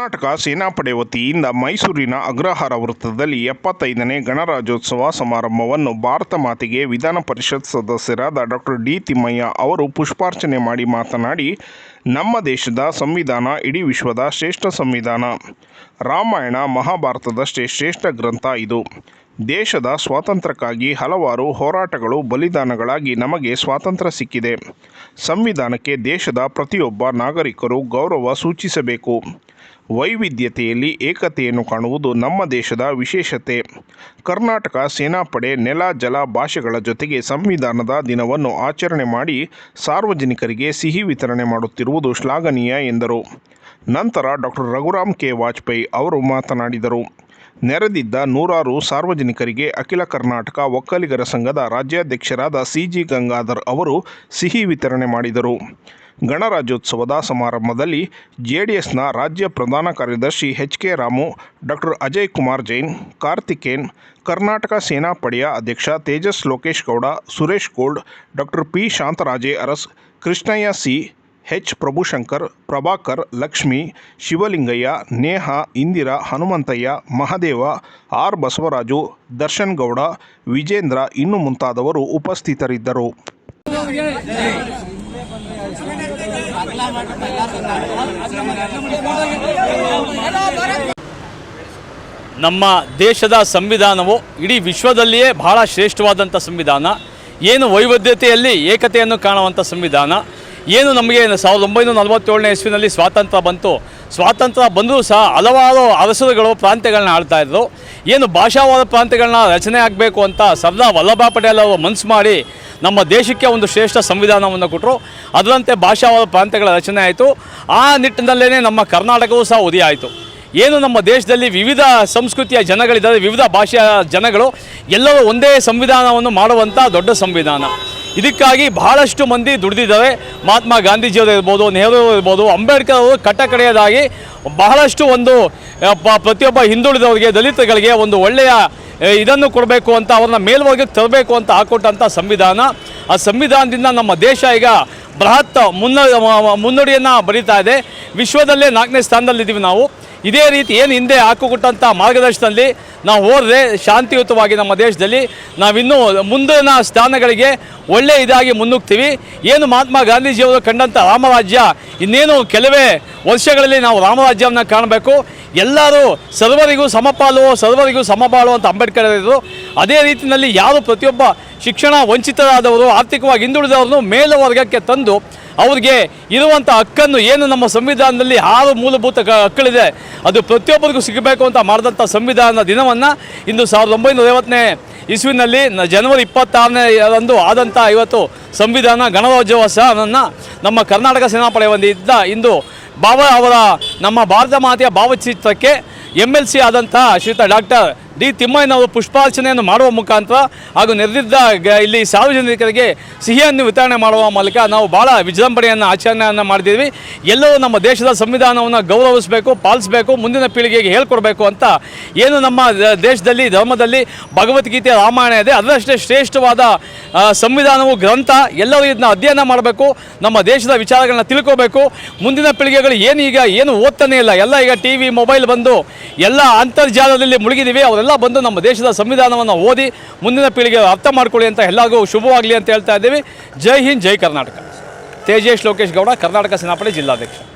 ಕರ್ನಾಟಕ ಸೇನಾಪಡೆ ವತಿಯಿಂದ ಮೈಸೂರಿನ ಅಗ್ರಹಾರ ವೃತ್ತದಲ್ಲಿ ಎಪ್ಪತ್ತೈದನೇ ಗಣರಾಜ್ಯೋತ್ಸವ ಸಮಾರಂಭವನ್ನು ಭಾರತ ಮಾತೆಗೆ ವಿಧಾನ ಪರಿಷತ್ ಸದಸ್ಯರಾದ ಡಾಕ್ಟರ್ ಡಿ ತಿಮ್ಮಯ್ಯ ಅವರು ಪುಷ್ಪಾರ್ಚನೆ ಮಾಡಿ ಮಾತನಾಡಿ, ನಮ್ಮ ದೇಶದ ಸಂವಿಧಾನ ಇಡೀ ವಿಶ್ವದ ಶ್ರೇಷ್ಠ ಸಂವಿಧಾನ. ರಾಮಾಯಣ ಮಹಾಭಾರತದಷ್ಟೇ ಶ್ರೇಷ್ಠ ಗ್ರಂಥ ಇದು. ದೇಶದ ಸ್ವಾತಂತ್ರ್ಯಕ್ಕಾಗಿ ಹಲವಾರು ಹೋರಾಟಗಳು, ಬಲಿದಾನಗಳಾಗಿ ನಮಗೆ ಸ್ವಾತಂತ್ರ್ಯ ಸಿಕ್ಕಿದೆ. ಸಂವಿಧಾನಕ್ಕೆ ದೇಶದ ಪ್ರತಿಯೊಬ್ಬ ನಾಗರಿಕರು ಗೌರವ ಸೂಚಿಸಬೇಕು. ವೈವಿಧ್ಯತೆಯಲ್ಲಿ ಏಕತೆಯನ್ನು ಕಾಣುವುದು ನಮ್ಮ ದೇಶದ ವಿಶೇಷತೆ. ಕರ್ನಾಟಕ ಸೇನಾಪಡೆ ನೆಲ ಜಲ ಭಾಷೆಗಳ ಜೊತೆಗೆ ಸಂವಿಧಾನದ ದಿನವನ್ನು ಆಚರಣೆ ಮಾಡಿ ಸಾರ್ವಜನಿಕರಿಗೆ ಸಿಹಿ ವಿತರಣೆ ಮಾಡುತ್ತಿರುವುದು ಶ್ಲಾಘನೀಯ ಎಂದರು. ನಂತರ ಡಾಕ್ಟರ್ ರಘುರಾಮ್ ಕೆ. ವಾಜಪೇಯಿ ಅವರು ಮಾತನಾಡಿದರು. ನೆರೆದಿದ್ದ ನೂರಾರು ಸಾರ್ವಜನಿಕರಿಗೆ ಅಖಿಲ ಕರ್ನಾಟಕ ಒಕ್ಕಲಿಗರ ಸಂಘದ ರಾಜ್ಯಾಧ್ಯಕ್ಷರಾದ ಸಿ ಜಿ ಗಂಗಾಧರ್ ಅವರು ಸಿಹಿ ವಿತರಣೆ ಮಾಡಿದರು. ಗಣರಾಜ್ಯೋತ್ಸವದ ಸಮಾರಂಭದಲ್ಲಿ ಜೆಡಿಎಸ್ನ ರಾಜ್ಯ ಪ್ರಧಾನ ಕಾರ್ಯದರ್ಶಿ H K Ramu, doctor Ajay Kumar Jain Karthikeyan Karnataka ಸೇನಾಪಡೆಯ ಅಧ್ಯಕ್ಷ Tejas Lokesh Gowda, Suresh gold doctor P Shantaraje Urs, Krishnaiah C, H Prabhushankar, Prabhakar, Lakshmi, Shivalingaiah, Neha, Indira, Hanumanthaiah, Mahadeva, R Basavaraju, Darshan Gowda, Vijendra ಇನ್ನು ಮುಂತಾದವರು ಉಪಸ್ಥಿತರಿದ್ದರು. ನಮ್ಮ ದೇಶದ ಸಂವಿಧಾನವು ಇಡೀ ವಿಶ್ವದಲ್ಲಿಯೇ ಬಹಳ ಶ್ರೇಷ್ಠವಾದಂಥ ಸಂವಿಧಾನ. ಏನು ವೈವಿಧ್ಯತೆಯಲ್ಲಿ ಏಕತೆಯನ್ನು ಕಾಣುವಂಥ ಸಂವಿಧಾನ. ಏನು ನಮಗೆ ಸಾವಿರದ ಒಂಬೈನೂರ ನಲವತ್ತೇಳನೇ ಇಸ್ವಿನಲ್ಲಿ ಸ್ವಾತಂತ್ರ್ಯ ಬಂತು. ಸ್ವಾತಂತ್ರ್ಯ ಬಂದರೂ ಸಹ ಹಲವಾರು ಅರಸರುಗಳು ಪ್ರಾಂತ್ಯಗಳನ್ನ ಆಳ್ತಾ ಇದ್ದರು ಏನು ಭಾಷಾವಾದ ಪ್ರಾಂತ್ಯಗಳನ್ನ ರಚನೆ ಆಗಬೇಕು ಅಂತ ಸರ್ದಾರ್ ವಲ್ಲಭಾ ಪಟೇಲ್ ಅವರು ಮನಸ್ಸು ಮಾಡಿ ನಮ್ಮ ದೇಶಕ್ಕೆ ಒಂದು ಶ್ರೇಷ್ಠ ಸಂವಿಧಾನವನ್ನು ಕೊಟ್ಟರು ಅದರಂತೆ ಭಾಷಾವಾದ ಪ್ರಾಂತ್ಯಗಳ ರಚನೆ ಆಯಿತು. ಆ ನಿಟ್ಟಿನಲ್ಲೇ ನಮ್ಮ ಕರ್ನಾಟಕವೂ ಸಹ ಉದಯ ಆಯಿತು. ಏನು ನಮ್ಮ ದೇಶದಲ್ಲಿ ವಿವಿಧ ಸಂಸ್ಕೃತಿಯ ಜನಗಳಿದ್ದಾರೆ, ವಿವಿಧ ಭಾಷೆಯ ಜನಗಳು ಎಲ್ಲರೂ ಒಂದೇ ಸಂವಿಧಾನವನ್ನು ಮಾಡುವಂಥ ದೊಡ್ಡ ಸಂವಿಧಾನ. ಇದಕ್ಕಾಗಿ ಬಹಳಷ್ಟು ಮಂದಿ ದುಡಿದಿದ್ದಾರೆ ಮಹಾತ್ಮ ಗಾಂಧೀಜಿಯವರು ಇರ್ಬೋದು, ನೆಹರು ಇರ್ಬೋದು, ಅಂಬೇಡ್ಕರ್ ಅವರು ಕಟ್ಟಕಡೆಯದಾಗಿ ಬಹಳಷ್ಟು ಒಂದು ಪ್ರತಿಯೊಬ್ಬ ಹಿಂದುಳಿದವರಿಗೆ, ದಲಿತಗಳಿಗೆ ಒಂದು ಒಳ್ಳೆಯ ಇದನ್ನು ಕೊಡಬೇಕು ಅಂತ ಅವ್ರನ್ನ ಮೇಲ್ವರ್ಗಕ್ಕೆ ತರಬೇಕು ಅಂತ ಹಾಕೊಟ್ಟಂಥ ಸಂವಿಧಾನ. ಆ ಸಂವಿಧಾನದಿಂದ ನಮ್ಮ ದೇಶ ಈಗ ಬೃಹತ್ ಮುನ್ನ ಮುನ್ನುಡಿಯನ್ನು ಬರೀತಾ ಇದೆ. ವಿಶ್ವದಲ್ಲೇ ನಾಲ್ಕನೇ ಸ್ಥಾನದಲ್ಲಿದ್ದೀವಿ ನಾವು. ಇದೇ ರೀತಿ ಏನು ಹಿಂದೆ ಹಾಕಿಕೊಟ್ಟಂಥ ಮಾರ್ಗದರ್ಶನದಲ್ಲಿ ನಾವು ಹೋದರೆ ಶಾಂತಿಯುತವಾಗಿ ನಮ್ಮ ದೇಶದಲ್ಲಿ ನಾವಿನ್ನೂ ಮುಂದಿನ ಸ್ಥಾನಗಳಿಗೆ ಒಳ್ಳೆ ಇದಾಗಿ ಮುನ್ನುಗ್ತೀವಿ. ಏನು ಮಹಾತ್ಮ ಗಾಂಧೀಜಿಯವರು ಕಂಡಂಥ ರಾಮರಾಜ್ಯ ಇನ್ನೇನು ಕೆಲವೇ ವರ್ಷಗಳಲ್ಲಿ ನಾವು ರಾಮರಾಜ್ಯವನ್ನು ಕಾಣಬೇಕು. ಎಲ್ಲರೂ ಸರ್ವರಿಗೂ ಸಮಪಾಲು ಸರ್ವರಿಗೂ ಸಮಪಾಲು ಅಂತ ಅಂಬೇಡ್ಕರ್ ಇದ್ದರು ಅದೇ ರೀತಿಯಲ್ಲಿ ಯಾರು ಪ್ರತಿಯೊಬ್ಬ ಶಿಕ್ಷಣ ವಂಚಿತರಾದವರು ಆರ್ಥಿಕವಾಗಿ ಹಿಂದುಳಿದವ್ರನ್ನು ಮೇಲ್ವರ್ಗಕ್ಕೆ ತಂದು ಅವ್ರಿಗೆ ಇರುವಂಥ ಹಕ್ಕನ್ನು ಏನು ನಮ್ಮ ಸಂವಿಧಾನದಲ್ಲಿ ಆರು ಮೂಲಭೂತ ಹಕ್ಕಳಿದೆ ಅದು ಪ್ರತಿಯೊಬ್ಬರಿಗೂ ಸಿಗಬೇಕು ಅಂತ ಮಾಡಿದಂಥ ಸಂವಿಧಾನದ ದಿನವನ್ನು ಇಂದು ಸಾವಿರದ ಒಂಬೈನೂರ ಐವತ್ತನೇ ಇಸ್ವಿನಲ್ಲಿ ಜನವರಿ ಇಪ್ಪತ್ತಾರನೇ ರಂದು ಆದಂಥ ಇವತ್ತು ಸಂವಿಧಾನ ಗಣರಾಜ್ಯೋತ್ಸವವನ್ನು ನಮ್ಮ ಕರ್ನಾಟಕ ಸೇನಾಪಡೆ ಒಂದಿದ್ದ ಇಂದು ಬಾಬಾ ಅವರ ನಮ್ಮ ಭಾರತ ಮಾತೆಯ ಭಾವಚಿತ್ರಕ್ಕೆ ಎಂ ಎಲ್ ಸಿ ಆದಂಥ ಶ್ರೀತ ಡಾಕ್ಟರ್ ಡಿ ತಿಮ್ಮಯ್ಯನವರು ಪುಷ್ಪಾರ್ಚನೆಯನ್ನು ಮಾಡುವ ಮುಖಾಂತರ ಹಾಗೂ ನೆರೆದಿದ್ದ ಇಲ್ಲಿ ಸಾರ್ವಜನಿಕರಿಗೆ ಸಿಹಿಯನ್ನು ವಿತರಣೆ ಮಾಡುವ ಮೂಲಕ ನಾವು ಭಾಳ ವಿಜೃಂಭಣೆಯನ್ನು, ಆಚರಣೆಯನ್ನು ಮಾಡಿದ್ದೀವಿ. ಎಲ್ಲರೂ ನಮ್ಮ ದೇಶದ ಸಂವಿಧಾನವನ್ನು ಗೌರವಿಸಬೇಕು, ಪಾಲಿಸಬೇಕು, ಮುಂದಿನ ಪೀಳಿಗೆಗೆ ಹೇಳ್ಕೊಡ್ಬೇಕು ಅಂತ ಏನು ನಮ್ಮ ದೇಶದಲ್ಲಿ, ಧರ್ಮದಲ್ಲಿ ಭಗವದ್ಗೀತೆ, ರಾಮಾಯಣ ಇದೆ. ಅದರಷ್ಟೇ ಶ್ರೇಷ್ಠವಾದ ಸಂವಿಧಾನವು ಗ್ರಂಥ. ಎಲ್ಲರೂ ಇದನ್ನ ಅಧ್ಯಯನ ಮಾಡಬೇಕು. ನಮ್ಮ ದೇಶದ ವಿಚಾರಗಳನ್ನ ತಿಳ್ಕೋಬೇಕು. ಮುಂದಿನ ಪೀಳಿಗೆಗಳು ಏನು ಈಗ, ಏನು ಓದ್ತಾನೆ ಇಲ್ಲ. ಎಲ್ಲ ಈಗ ಟಿ ಮೊಬೈಲ್ ಬಂದು ಎಲ್ಲ ಅಂತರ್ಜಾಲದಲ್ಲಿ ಮುಳುಗಿದ್ದೀವಿ ಅವರೆಲ್ಲ ಬಂದು ನಮ್ಮ ದೇಶದ ಸಂವಿಧಾನವನ್ನು ಓದಿ ಮುಂದಿನ ಪೀಳಿಗೆ ಅರ್ಥ ಮಾಡಿಕೊಳ್ಳಿ ಅಂತ ಎಲ್ಲರಿಗೂ ಶುಭವಾಗಲಿ ಅಂತ ಹೇಳ್ತಾ ಇದ್ದೀವಿ. ಜೈ ಹಿಂದ್, ಜೈ ಕರ್ನಾಟಕ. ತೇಜೇಶ್ ಲೋಕೇಶ್ ಗೌಡ, ಕರ್ನಾಟಕ ಸೇನಾಪಡೆ ಜಿಲ್ಲಾಧ್ಯಕ್ಷ.